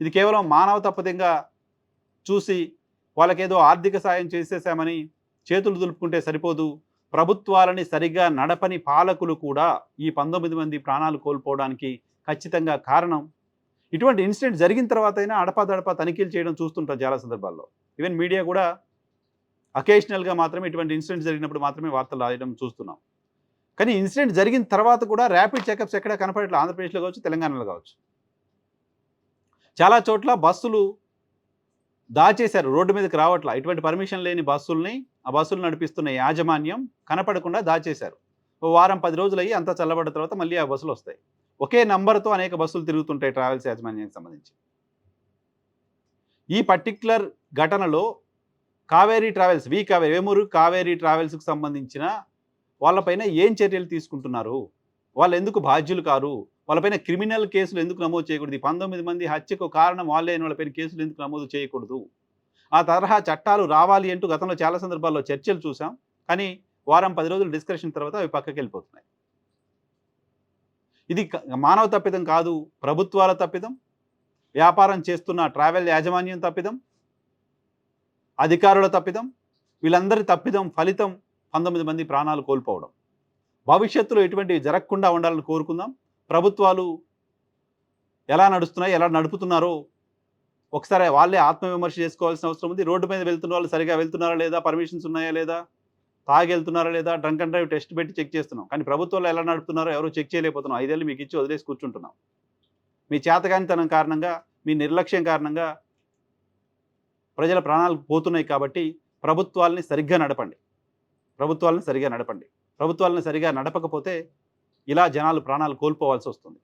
ఇది కేవలం మానవ తప్పదంగా చూసి వాళ్ళకేదో ఆర్థిక సాయం చేసేసామని చేతులు దులుపుకుంటే సరిపోదు. ప్రభుత్వాలని సరిగ్గా నడపని పాలకులు కూడా ఈ పంతొమ్మిది మంది ప్రాణాలు కోల్పోవడానికి ఖచ్చితంగా కారణం. ఇటువంటి ఇన్సిడెంట్ జరిగిన తర్వాత అయినా అడపాదడపా తనిఖీలు చేయడం చూస్తుంటారు చాలా సందర్భాల్లో. ఈవెన్ మీడియా కూడా అకేషనల్గా మాత్రమే ఇటువంటి ఇన్సిడెంట్ జరిగినప్పుడు మాత్రమే వార్తలు రాయడం చూస్తున్నాం. కానీ ఇన్సిడెంట్ జరిగిన తర్వాత కూడా ర్యాపిడ్ చెకప్స్ ఎక్కడ కనపడట్లేదు. ఆంధ్రప్రదేశ్లో కావచ్చు తెలంగాణలో కావచ్చు. చాలా చోట్ల బస్సులు దాచేశారు. రోడ్డు మీదకి రావట్లా. ఇటువంటి పర్మిషన్ లేని బస్సుల్ని ఆ బస్సులు నడిపిస్తున్న యాజమాన్యం కనపడకుండా దాచేశారు. ఓ వారం పది రోజులు అయ్యి అంతా చల్లబడిన తర్వాత మళ్ళీ ఆ బస్సులు వస్తాయి. ఒకే నంబర్తో అనేక బస్సులు తిరుగుతుంటాయి ట్రావెల్స్ యాజమాన్యానికి సంబంధించి. ఈ పర్టిక్యులర్ ఘటనలో కావేరీ ట్రావెల్స్ వి కావేరీ వేమూరు కావేరీ ట్రావెల్స్కి సంబంధించిన వాళ్ళపైన ఏం చర్యలు తీసుకుంటున్నారు? వాళ్ళు ఎందుకు బాధ్యులు కారు? వాళ్ళపైన క్రిమినల్ కేసులు ఎందుకు నమోదు చేయకూడదు? ఈ పంతొమ్మిది మంది హత్యకు కారణం వాళ్ళే అయిన వాళ్ళపైన కేసులు ఎందుకు నమోదు చేయకూడదు? ఆ తరహా చట్టాలు రావాలి అంటూ గతంలో చాలా సందర్భాల్లో చర్చలు చూసాం. కానీ వారం పది రోజులు డిస్కషన్ తర్వాత అవి పక్కకి వెళ్ళిపోతున్నాయి. ఇది మానవ తప్పిదం కాదు ప్రభుత్వాల తప్పిదం వ్యాపారం చేస్తున్న ట్రావెల్ యాజమాన్యం తప్పిదం అధికారుల తప్పిదం వీళ్ళందరి తప్పిదం ఫలితం పంతొమ్మిది మంది ప్రాణాలు కోల్పోవడం. భవిష్యత్తులో ఎటువంటివి జరగకుండా ఉండాలని కోరుకుందాం. ప్రభుత్వాలు ఎలా నడుస్తున్నాయి ఎలా నడుపుతున్నారో ఒకసారి వాళ్ళే ఆత్మవిమర్శ చేసుకోవాల్సిన అవసరం ఉంది. రోడ్డు మీద వెళ్తున్న వాళ్ళు సరిగా వెళ్తున్నారా లేదా పర్మిషన్స్ ఉన్నాయా లేదా తాగి వెళ్తున్నారా లేదా డ్రంక్ అండ్ డ్రైవ్ టెస్ట్ పెట్టి చెక్ చేస్తున్నాం. కానీ ప్రభుత్వాలు ఎలా నడుపుతున్నారో ఎవరు చెక్ చేయలేకపోతున్నాం. ఐదేళ్ళు మీకు ఇచ్చి వదిలేసి కూర్చుంటున్నాం. మీ చేతగానితనం కారణంగా మీ నిర్లక్ష్యం కారణంగా ప్రజల ప్రాణాలు పోతున్నాయి కాబట్టి ప్రభుత్వాలని సరిగ్గా నడపండి. ప్రభుత్వాలను సరిగా నడపండి. ప్రభుత్వాలను సరిగా నడపకపోతే ఇలా జనాలు ప్రాణాలు కోల్పోవాల్సి వస్తుంది.